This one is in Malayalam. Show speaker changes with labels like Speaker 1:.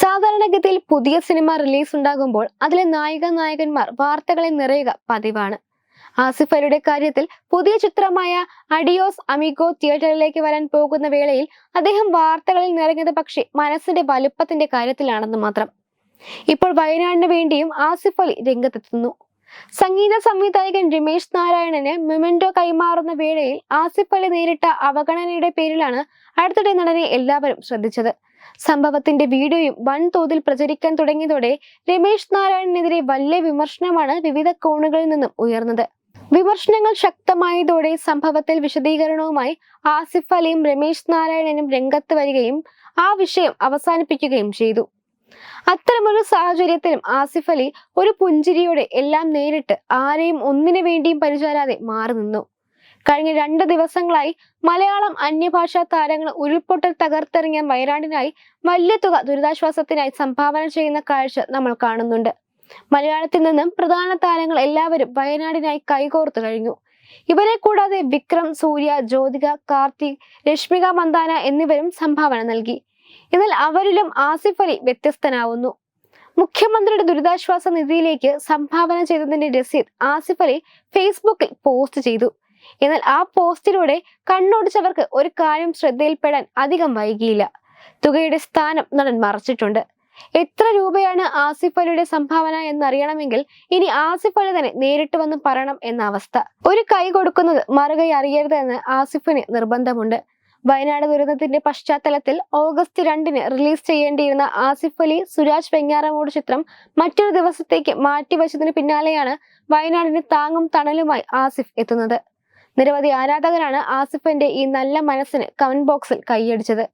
Speaker 1: സാധാരണഗതിയിൽ പുതിയ സിനിമ റിലീസ് ഉണ്ടാകുമ്പോൾ അതിലെ നായിക നായകന്മാർ വാർത്തകളെ നിറയുക പതിവാണ്. ആസിഫ് അലിയുടെ കാര്യത്തിൽ പുതിയ ചിത്രമായ അഡിയോസ് അമിഗോ തിയേറ്ററിലേക്ക് വരാൻ പോകുന്ന വേളയിൽ അദ്ദേഹം വാർത്തകളിൽ നിറഞ്ഞത് പക്ഷേ മനസ്സിന്റെ വലുപ്പത്തിന്റെ കാര്യത്തിലാണെന്ന് മാത്രം. ഇപ്പോൾ വയനാടിന് വേണ്ടിയും ആസിഫ് അലി രംഗത്തെത്തുന്നു. സംഗീത സംവിധായകൻ രമേശ് നാരായണന് മെമെന്റോ കൈമാറുന്ന വേളയിൽ ആസിഫ് അലി നേരിട്ട അവഗണനയുടെ പേരിലാണ് അടുത്തിടെ നടനെ എല്ലാവരും ശ്രദ്ധിച്ചത്. സംഭവത്തിന്റെ വീഡിയോയും വൻതോതിൽ പ്രചരിക്കാൻ തുടങ്ങിയതോടെ രമേശ് നാരായണനെതിരെ വലിയ വിമർശനമാണ് വിവിധ കോണുകളിൽ നിന്നും ഉയർന്നത്. വിമർശനങ്ങൾ ശക്തമായതോടെ സംഭവത്തിൽ വിശദീകരണവുമായി ആസിഫ് അലിയും രമേശ് നാരായണനും രംഗത്ത് വരികയും ആ വിഷയം അവസാനിപ്പിക്കുകയും ചെയ്തു. അത്തരമൊരു സാഹചര്യത്തിലും ആസിഫ് അലി ഒരു പുഞ്ചിരിയോടെ എല്ലാം നേരിട്ട് ആരെയും ഒന്നിനു വേണ്ടിയും പരിചാരാതെ മാറി നിന്നു. കഴിഞ്ഞ രണ്ട് ദിവസങ്ങളായി മലയാളം അന്യഭാഷാ താരങ്ങൾ ഉരുൾപൊട്ടൽ തകർത്തെറിഞ്ഞ വയനാടിനായി വലിയ തുക ദുരിതാശ്വാസത്തിനായി സംഭാവന ചെയ്യുന്ന കാഴ്ച നമ്മൾ കാണുന്നുണ്ട്. മലയാളത്തിൽ നിന്നും പ്രധാന താരങ്ങൾ എല്ലാവരും വയനാടിനായി കൈകോർത്തു കഴിഞ്ഞു. ഇവരെ കൂടാതെ വിക്രം സൂര്യ ജ്യോതിക കാർത്തിക് രശ്മിക മന്ദാന എന്നിവരും സംഭാവന നൽകി. എന്നാൽ അവരിലും ആസിഫ് അലി വ്യത്യസ്തനാവുന്നു. മുഖ്യമന്ത്രിയുടെ ദുരിതാശ്വാസ നിധിയിലേക്ക് സംഭാവന ചെയ്തതിന്റെ രസീത് ആസിഫ് അലി ഫേസ്ബുക്കിൽ പോസ്റ്റ് ചെയ്തു. എന്നാൽ ആ പോസ്റ്റിലൂടെ കണ്ണോടിച്ചവർക്ക് ഒരു കാര്യം ശ്രദ്ധയിൽപ്പെടാൻ അധികം വൈകിയില്ല. തുകയുടെ സ്ഥാനം നടൻ മറച്ചിട്ടുണ്ട്. എത്ര രൂപയാണ് ആസിഫ് അലിയുടെ സംഭാവന എന്നറിയണമെങ്കിൽ ഇനി ആസിഫ് അലി തന്നെ നേരിട്ട് വന്ന് പറയണം എന്ന അവസ്ഥ. ഒരു കൈ കൊടുക്കുന്നത് മറുകൈ അറിയരുതെന്ന് ആസിഫിന് നിർബന്ധമുണ്ട്. വയനാട് ദുരന്തത്തിന്റെ പശ്ചാത്തലത്തിൽ ഓഗസ്റ്റ് രണ്ടിന് റിലീസ് ചെയ്യേണ്ടിയിരുന്ന ആസിഫ് അലി സുരാജ് വെങ്ങാറമൂട് ചിത്രം മറ്റൊരു ദിവസത്തേക്ക് മാറ്റിവെച്ചതിന് പിന്നാലെയാണ് വയനാടിന് താങ്ങും തണലുമായി ആസിഫ് എത്തുന്നത്. നിരവധി ആരാധകരാണ് ആസിഫിന്റെ ഈ നല്ല മനസ്സിന് കമന്റ് ബോക്സിൽ കൈയടിച്ചത്.